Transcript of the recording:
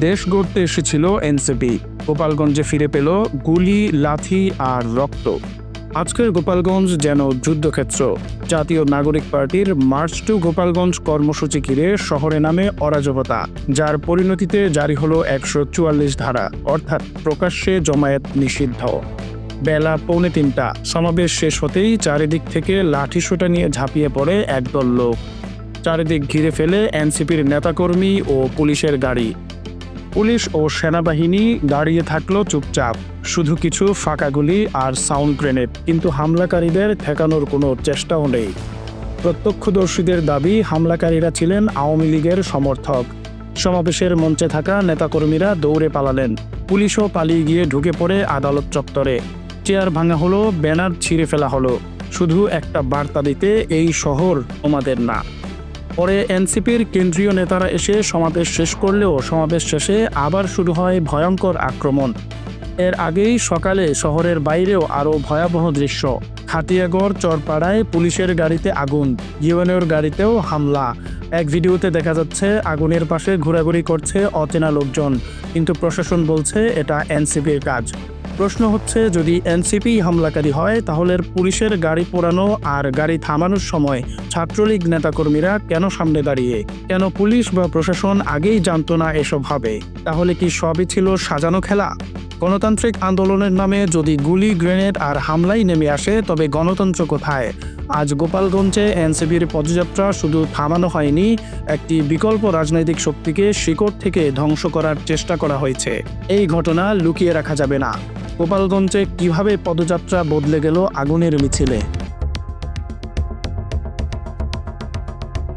দেশ গড়তে এসেছিল এনসিপি। গোপালগঞ্জে ফিরে পেল গুলি, লাথি আর রক্ত। আজকের গোপালগঞ্জ যেন যুদ্ধক্ষেত্র। জাতীয় নাগরিক পার্টির মার্চ টু গোপালগঞ্জ কর্মসূচি ঘিরে শহরে নামে অরাজকতা, যার পরিণতিতে জারি হলো একশো চুয়াল্লিশ ধারা, অর্থাৎ প্রকাশ্যে জমায়েত নিষিদ্ধ। বেলা পৌনে তিনটা, সমাবেশ শেষ হতেই চারিদিক থেকে লাঠিসোঁটা নিয়ে ঝাঁপিয়ে পড়ে একদল লোক। চারিদিক ঘিরে ফেলে এনসিপির নেতাকর্মী ও পুলিশের গাড়ি। পুলিশ ও সেনাবাহিনী দাঁড়িয়ে থাকল চুপচাপ। শুধু কিছু ফাঁকা গুলি আর সাউন্ড গ্রেনেড, কিন্তু হামলাকারীদের ঠেকানোর কোনো চেষ্টাও নেই। প্রত্যক্ষদর্শীদের দাবি, হামলাকারীরা ছিলেন আওয়ামী লীগের সমর্থক। সমাবেশের মঞ্চে থাকা নেতাকর্মীরা দৌড়ে পালালেন। পুলিশও পালিয়ে গিয়ে ঢুকে পড়ে আদালত চত্বরে। চেয়ার ভাঙা হলো, ব্যানার ছিঁড়ে ফেলা হলো। শুধু একটা বার্তা দিতে এই শহর তোমাদের না। পরে এনসিপির কেন্দ্রীয় নেতারা এসে সমাবেশ শেষ করলেও সমাবেশ শেষে আবার শুরু হয় ভয়ঙ্কর আক্রমণ। এর আগেই সকালে শহরের বাইরেও আরও ভয়াবহ দৃশ্য। খাটিয়াগড় চরপাড়ায় পুলিশের গাড়িতে আগুন, ইউএনওর গাড়িতেও হামলা। এক ভিডিওতে দেখা যাচ্ছে, আগুনের পাশে ঘোরাঘুরি করছে অচেনা লোকজন। কিন্তু প্রশাসন বলছে, এটা এনসিপির কাজ। প্রশ্ন হচ্ছে, যদি এনসিপি হামলাকারী হয়, তাহলে পুলিশের গাড়ি পোড়ানো আর গাড়ি থামানোর সময় ছাত্রলীগ নেতাকর্মীরা কেন সামনে দাঁড়িয়ে? কেন পুলিশ বা প্রশাসন আগেই জানতো না এসব হবে? তাহলে কি সবই ছিল সাজানো খেলা? গণতান্ত্রিক আন্দোলনের নামে যদি গুলি, গ্রেনেড আর হামলাই নেমে আসে, তবে গণতন্ত্র কোথায়? আজ গোপালগঞ্জে এনসিপির পদযাত্রা শুধু থামানো হয়নি, একটি বিকল্প রাজনৈতিক শক্তিকে শিকড় থেকে ধ্বংস করার চেষ্টা করা হয়েছে। এই ঘটনা লুকিয়ে রাখা যাবে না। গোপালগঞ্জে কীভাবে পদযাত্রা বদলে গেল আগুনের মিছিলে?